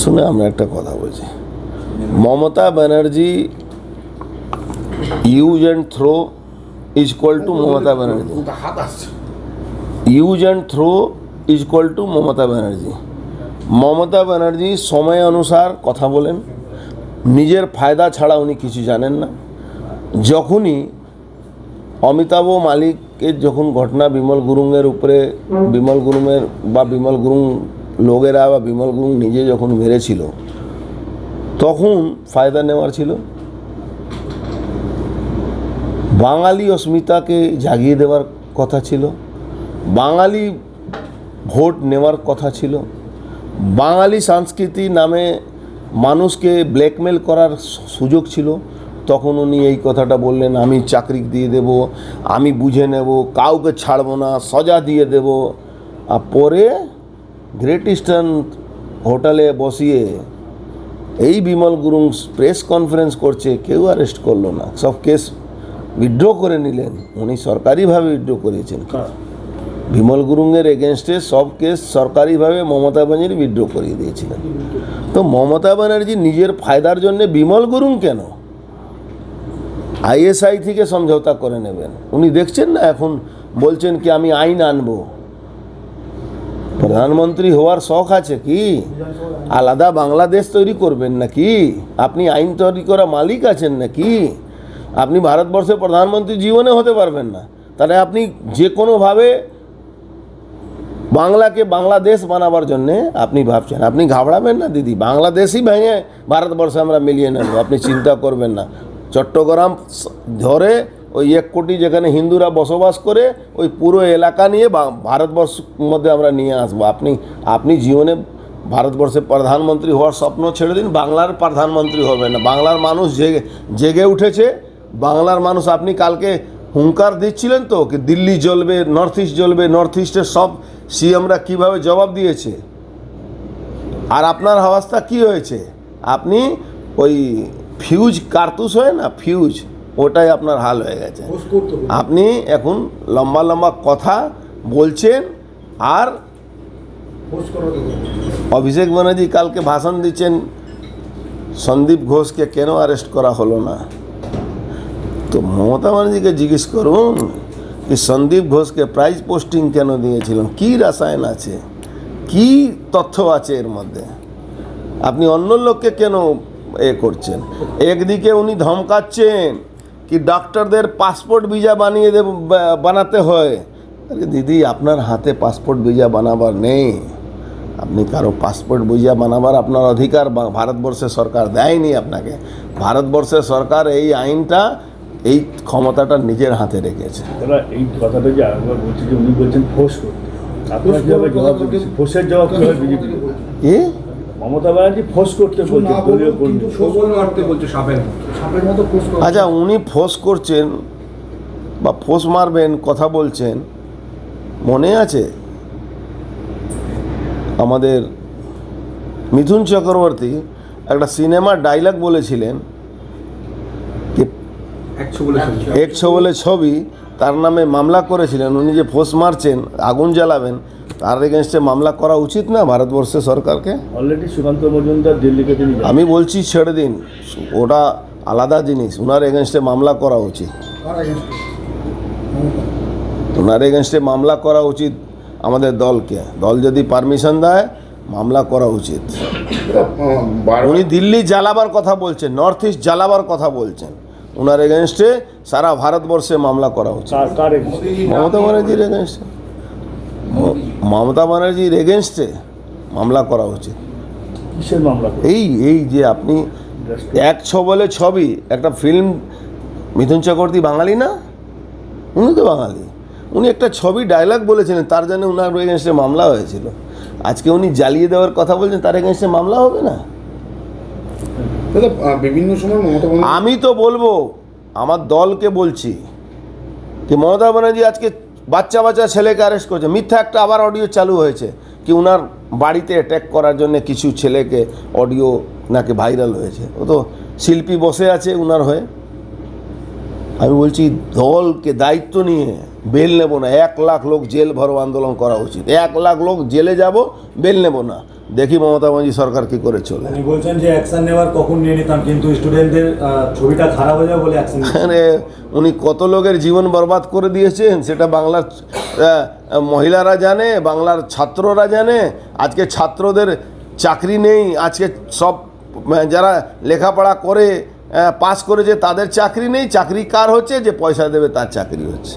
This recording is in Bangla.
শুনে আমরা একটা কথা বলছি। Mamata Banerjee use and throw is equal to Mamata Banerjee. Use and throw is equal to Mamata Banerjee. Mamata Banerjee সময় অনুসার কথা বলেন। নিজের ফায়দা ছাড়া উনি কিছু জানেন না। যখনই অমিতাভ মালিকের যখন ঘটনা বিমল গুরুংয়ের উপরে, বিমল গুরুংয়ের বা বিমল গুরুং লোকেরা বা বিমল গুরুং নিজে যখন মেরেছিল, তখন ফায়দা নেওয়ার ছিল। বাঙালি অস্মিতাকে জাগিয়ে দেওয়ার কথা ছিল। বাঙালি ভোট নেওয়ার কথা ছিল। বাঙালি সংস্কৃতি নামে মানুষকে ব্ল্যাকমেল করার সুযোগ ছিল। তখন উনি এই কথাটা বললেন, আমি চাকরি দিয়ে দেব, আমি বুঝে নেব, কাউকে ছাড়বো না, সজা দিয়ে দেব। আর পরে গ্রেট ইস্টার্ন হোটেলে বসিয়ে এই বিমল গুরুং প্রেস কনফারেন্স করছে কেউ অ্যারেস্ট করল না। সব কেস উইথড্র করে নিলেন। উনি সরকারিভাবে উইথড্র করেছেন। বিমল গুরুংয়ের এগেনস্টে সব কেস সরকারিভাবে মমতা ব্যানার্জি উইথড্র করিয়ে দিয়েছিলেন। তো মমতা ব্যানার্জি নিজের ফায়দার জন্য বিমল গুরুং কেন? আইএসআই থেকে সমঝোতা করে নেবেন। উনি দেখছেন না এখন বলছেন কি আমি আইন আনব। প্রধানমন্ত্রী হওয়ার শখ আছে কি? আলাদা বাংলাদেশ তৈরি করবেন নাকি? আপনি আইন তৈরি করা মালিক আছেন নাকি? আপনি ভারতবর্ষের প্রধানমন্ত্রী জীবনে হতে পারবেন না। তাহলে আপনি যে কোনোভাবে বাংলাকে বাংলাদেশ বানাবার জন্যে আপনি ভাবছেন। আপনি ঘাবড়াবেন না, দিদি? বাংলাদেশই ভেঙে ভারতবর্ষে আমরা মিলিয়ে নেব। আপনি চিন্তা করবেন না। চট্টগ্রাম ধরে ওই এক কোটি যেখানে হিন্দুরা বসবাস করে, ওই পুরো এলাকা নিয়ে ভারতবর্ষ মধ্যে আমরা নিয়ে আসব। আপনি আপনি জীবনে ভারতবর্ষের প্রধানমন্ত্রী হওয়ার স্বপ্ন ছেড়ে দিন, বাংলার প্রধানমন্ত্রী হবেন না। বাংলার মানুষ জেগে জেগে উঠেছে। বাংলার মানুষ, আপনি কালকে হুঙ্কার দিচ্ছিলেন তো কি দিল্লি জ্বলবে, নর্থ ইস্ট জ্বলবে, নর্থ ইস্টের সব সিএমরা কীভাবে জবাব দিয়েছে? আর আপনার অবস্থা কি হয়েছে? আপনি ওই ফিউজ, কার্তুস হয় না, ফিউজ? ওটাই আপনার হাল হয়ে গেছে। আপনি এখন লম্বা লম্বা কথা বলছেন আর। অভিষেক ব্যানার্জি কালকে ভাষণ দিচ্ছেন সন্দীপ ঘোষকে কেন অ্যারেস্ট করা হলো না? তো মমতা ব্যানার্জিকে জিজ্ঞেস করুন কি সন্দীপ ঘোষকে প্রাইজ পোস্টিং কেন দিয়েছিলেন? কী রাসায়ন আছে? কি তথ্য আছে এর মধ্যে? আপনি অন্য লোককে কেন এ করছেন? একদিকে উনি ধমকাচ্ছেন কি ডাক্তারদের পাসপোর্ট ভিসা বানিয়ে দেব বানাতে হয়? আরে দিদি আপনার হাতে পাসপোর্ট ভিসা বানাবার নেই। আপনি কারও পাসপোর্ট ভিসা বানাবার আপনার অধিকার ভারতবর্ষের সরকার দেয়নি আপনাকে। ভারতবর্ষের সরকার এই আইনটা এই ক্ষমতাটা নিজের হাতে রেখেছে। এই কথাটা যে আরেকবার বলছি যে উনি বলছেন ফোর্স করতে। আপনারা জবাব ফোর্সের জবাব বিজেপি এ মমতা ব্যানার্জি ফোর্স করতে বলছে দলীয় কর্মী বলছে সাপের সাপের মতো আচ্ছা উনি ফোর্স করছেন বা ফোর্স মারবেন কথা বলছেন মনে আছে? আমাদের মিথুন চক্রবর্তী একটা সিনেমার ডায়লগ বলেছিলেন যে একশো বলে একশো বলে ছবি তার নামে মামলা করেছিলেন। উনি যে ফোর্স মারছেন আগুন জ্বালাবেন তার এগেনস্টে মামলা করা উচিত না ভারতবর্ষের সরকারকে। অলরেডি সুকান্ত মজুমদার দিল্লিকে তিনি আমি বলছি ছেড়ে দিন। ওটা আলাদা জিনিস। ওনার এগেনস্টে মামলা করা উচিত। ওনার এগেনস্টে মামলা করা উচিত আমাদের দলকে। দল যদি পারমিশন দেয় মামলা করা উচিত। উনি দিল্লি জ্বালাবার কথা বলছেন নর্থ ইস্ট জ্বালাবার কথা বলছেন। ওনার এগেনস্টে সারা ভারতবর্ষে মামলা করা উচিত। মমতা ব্যানার্জির এগেনস্টে মমতা ব্যানার্জির এগেনস্টে মামলা করা উচিত। কিসের মামলা এই এই যে আপনি এক ছ বলে ছবি একটা ফিল্ম মিথুন চক্রবর্তী বাঙালি না? উনি তো বাঙালি। উনি একটা ছবি ডায়লগ বলেছিলেন তার জন্য ওনার এগেনস্টে মামলা হয়েছিল। আজকে উনি জ্বালিয়ে দেওয়ার কথা বলছেন তার এগেনস্টে মামলা হবে না? বিভিন্ন সময় আমি তো বলব আমার দলকে বলছি যে মমতা ব্যানার্জি আজকে বাচ্চা বাচ্চা ছেলেকে অ্যারেস্ট করেছে। মিথ্যা একটা আবার অডিও চালু হয়েছে কি ওনার বাড়িতে অ্যাট্যাক করার জন্য কিছু ছেলেকে অডিও নাকি ভাইরাল হয়েছে। ও তো শিল্পী বসে আছে ওনার হয়ে। আমি বলছি, দলকে দায়িত্ব নিয়ে বেল নেব না এক লাখ লোক জেল ভরো আন্দোলন করা উচিত। এক লাখ লোক জেলে যাব বেল নেব না। দেখি মমতা ব্যানার্জি সরকার কি করে চলে। উনি বলছেন যে অ্যাকশন নেওয়ার কখন নিয়ে নিতাম কিন্তু স্টুডেন্টদের ছবিটা খারাপ হয়ে যাবে বলে অ্যাকশন উনি কত লোকের জীবন বরবাদ করে দিয়েছেন সেটা বাংলার মহিলারা জানে বাংলার ছাত্ররা জানে। আজকে ছাত্রদের চাকরি নেই আজকে সব যারা লেখাপড়া করে পাস করেছে তাদের চাকরি নেই। চাকরি কার হচ্ছে? যে পয়সা দেবে তার চাকরি হচ্ছে।